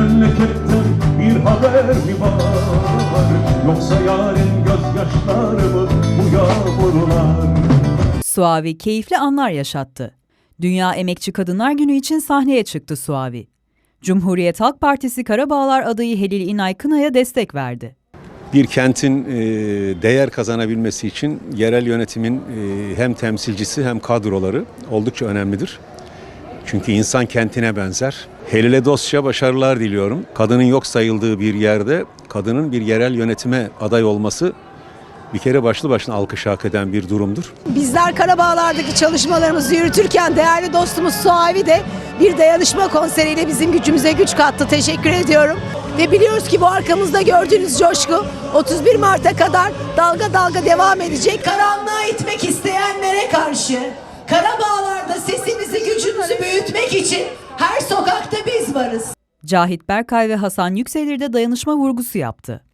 memleketten bir haber mi var? Yoksa yarın gözyaşları mı bu yağmurlar? Suavi keyifli anlar yaşattı. Dünya Emekçi Kadınlar Günü için sahneye çıktı Suavi. Cumhuriyet Halk Partisi Karabağlar adayı Helil İnay Kına'ya destek verdi. Bir kentin e, değer kazanabilmesi için yerel yönetimin e, hem temsilcisi hem kadroları oldukça önemlidir. Çünkü insan kentine benzer. Helil'e dostça başarılar diliyorum. Kadının yok sayıldığı bir yerde kadının bir yerel yönetime aday olması bir kere başlı başına alkış hak eden bir durumdur. Bizler Karabağlar'daki çalışmalarımızı yürütürken değerli dostumuz Suavi de bir dayanışma konseriyle bizim gücümüze güç kattı. Teşekkür ediyorum. Ve biliyoruz ki bu arkamızda gördüğünüz coşku 31 Mart'a kadar dalga dalga devam edecek. Karanlığa itmek isteyenlere karşı Karabağlar'da sesimizi büyütmek için her sokakta biz varız. Cahit Berkay ve Hasan Yükselir de dayanışma vurgusu yaptı.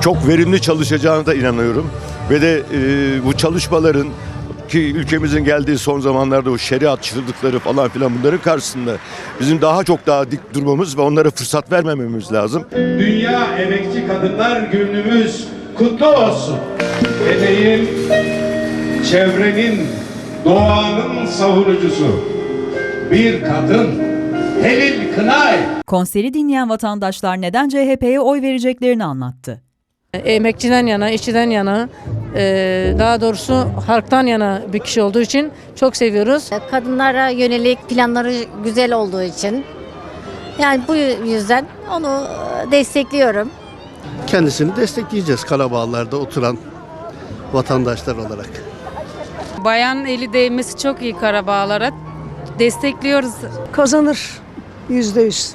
çok verimli çalışacağına da inanıyorum. Ve de e, bu çalışmaların ki ülkemizin geldiği son zamanlarda o şeriatçılıkları falan filan bunların karşısında bizim daha çok daha dik durmamız ve onlara fırsat vermememiz lazım. Dünya Emekçi Kadınlar Günümüz kutlu olsun. Emeğin, çevrenin, doğanın savunucusu. Bir kadın, Helil Kınay. Konseri dinleyen vatandaşlar neden CHP'ye oy vereceklerini anlattı. emekçiden yana, işçiden yana, eee, daha doğrusu halktan yana bir kişi olduğu için çok seviyoruz. Kadınlara yönelik planları güzel olduğu için yani bu yüzden onu e, destekliyorum. Kendisini destekleyeceğiz Karabağlar'da oturan vatandaşlar olarak. Bayan eli değmesi çok iyi Karabağlar'a. Destekliyoruz. Kazanır yüzde yüz.